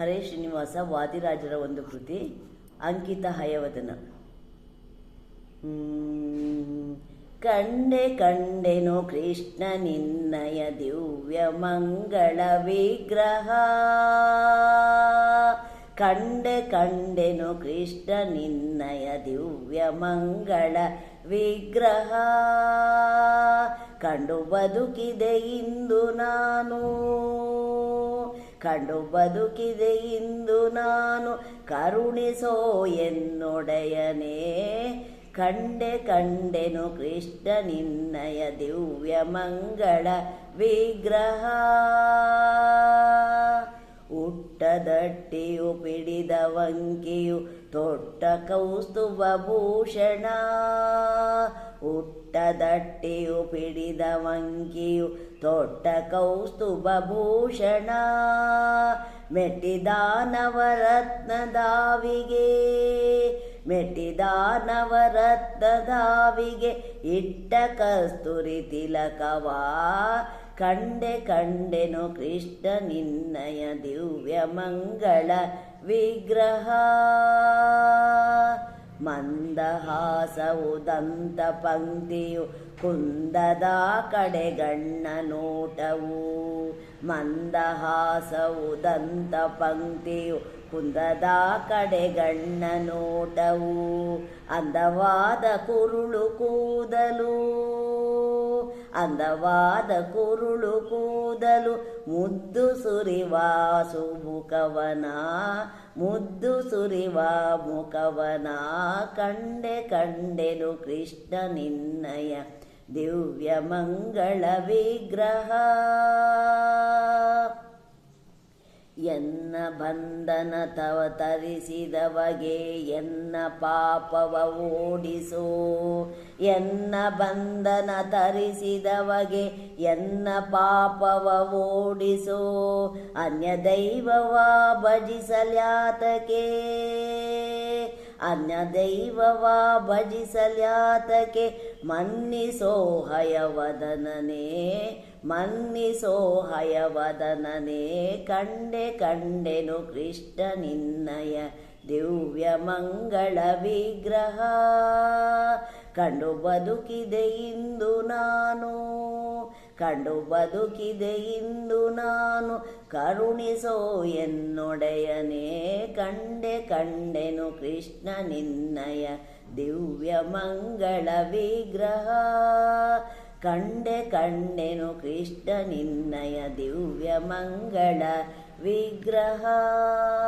ಹರೇ ಶ್ರೀನಿವಾಸ, ವಾದಿರಾಜರ ಒಂದು ಕೃತಿ, ಅಂಕಿತ ಹಯವದನ. ಕಂಡೆ ಕಂಡೆನು ಕೃಷ್ಣ ನಿನ್ನಯ ದಿವ್ಯ ಮಂಗಳ ವಿಗ್ರಹ. ಕಂಡೆ ಕಂಡೆನು ಕೃಷ್ಣ ನಿನ್ನಯ ದಿವ್ಯ ಮಂಗಳ ವಿಗ್ರಹ. ಕಂಡು ಬದುಕಿದೆ ಇಂದು ನಾನು. ಕಂಡು ಬದುಕಿದೆ ಇಂದು ನಾನು. ಕರುಣಿಸೋ ಎನ್ನೊಡೆಯನೇ ಕಂಡೆ ಕಂಡೆನು ಕೃಷ್ಣ ನಿನ್ನಯ ದಿವ್ಯ ಮಂಗಳ ವಿಗ್ರಹ. ಹುಟ್ಟದಟ್ಟಿಯು ಪಿಡಿದ ವಂಕಿಯು ತೊಟ್ಟ ಕೌಸ್ತುಭ ಭೂಷಣ. ಉಟ್ಟದಟ್ಟಿಯು ಪಿಡಿದ ವಂಕಿಯು ತೊಟ್ಟ ಕೌಸ್ತುಭ ಭೂಷಣ. ಮೆಟ್ಟಿದಾನವರತ್ನದಾವಿಗೆ ಮೆಟ್ಟಿದಾನವರತ್ನದಾವಿಗೆ ಮೆಟ್ಟಿದ ನವರತ್ನದಾವಿಗೆ ಇಟ್ಟ ಕಸ್ತೂರಿ ತಿಲಕವಾ. ಕಂಡೆ ಕಂಡೆನು ಕೃಷ್ಣ ನಿನ್ನಯ ದಿವ್ಯ ಮಂಗಳ ವಿಗ್ರಹ. ಮಂದಹಾಸವು ದಂತ ಪಂಕ್ತಿಯು ಕುಂದದ ಕಡೆಗಣ್ಣ ನೋಟವು ಮಂದಹಾಸವು ದಂತ ಪಂಕ್ತಿಯು ಕುಂದದ ಕಡೆಗಣ್ಣ ನೋಟವು ಅಂದವಾದ ಕುರುಳು ಕೂದಲು, ಅಂದವಾದ ಕುರುಳು ಕೂದಲು ಮುದ್ದು ಸುರಿವ ಸುಮುಖವನ ಮುದ್ದು ಸುರಿವ ಮುಖವನ ಕಂಡೆ ಕಂಡೆನು ಕೃಷ್ಣ ನಿನ್ನಯ ದಿವ್ಯ ಮಂಗಳ ವಿಗ್ರಹ. ಎನ್ನ ಬಂಧನ ತವ ತರಿಸಿದವಗೆ ಎನ್ನ ಪಾಪವ ಓಡಿಸೋ. ಎನ್ನ ಬಂಧನ ತರಿಸಿದವಗೆ ಎನ್ನ ಪಾಪವ ಓಡಿಸೋ. ಅನ್ಯ ದೈವವ ಭಜಿಸಲ್ಯಾತಕೆ. ಅನ್ಯ ದೈವವ ಭಜಿಸಲ್ಯಾತಕೆ, ಮನ್ನಿಸೋ ಹಯವದನನೇ ಮನ್ನಿಸೋ ಹಯವದನನೇ, ಕಂಡೆ ಕಂಡೆನು ಕೃಷ್ಣ ನಿನ್ನಯ ದಿವ್ಯ ಮಂಗಳ ವಿಗ್ರಹ. ಕಂಡು ಬದುಕಿದೆ ಇಂದು ನಾನು. ಕಂಡು ಬದುಕಿದೆ ಇಂದು ನಾನು. ಕರುಣಿಸೋ ಎನ್ನೊಡೆಯನೇ, ಕಂಡೆ ಕಂಡೆನು ಕೃಷ್ಣ ನಿನ್ನಯ ದಿವ್ಯ ಮಂಗಳ ವಿಗ್ರಹ. ಕಂಡೆ ಕಂಡೆನು ಕೃಷ್ಣ ನಿನ್ನಯ ದಿವ್ಯ ಮಂಗಳ ವಿಗ್ರಹ.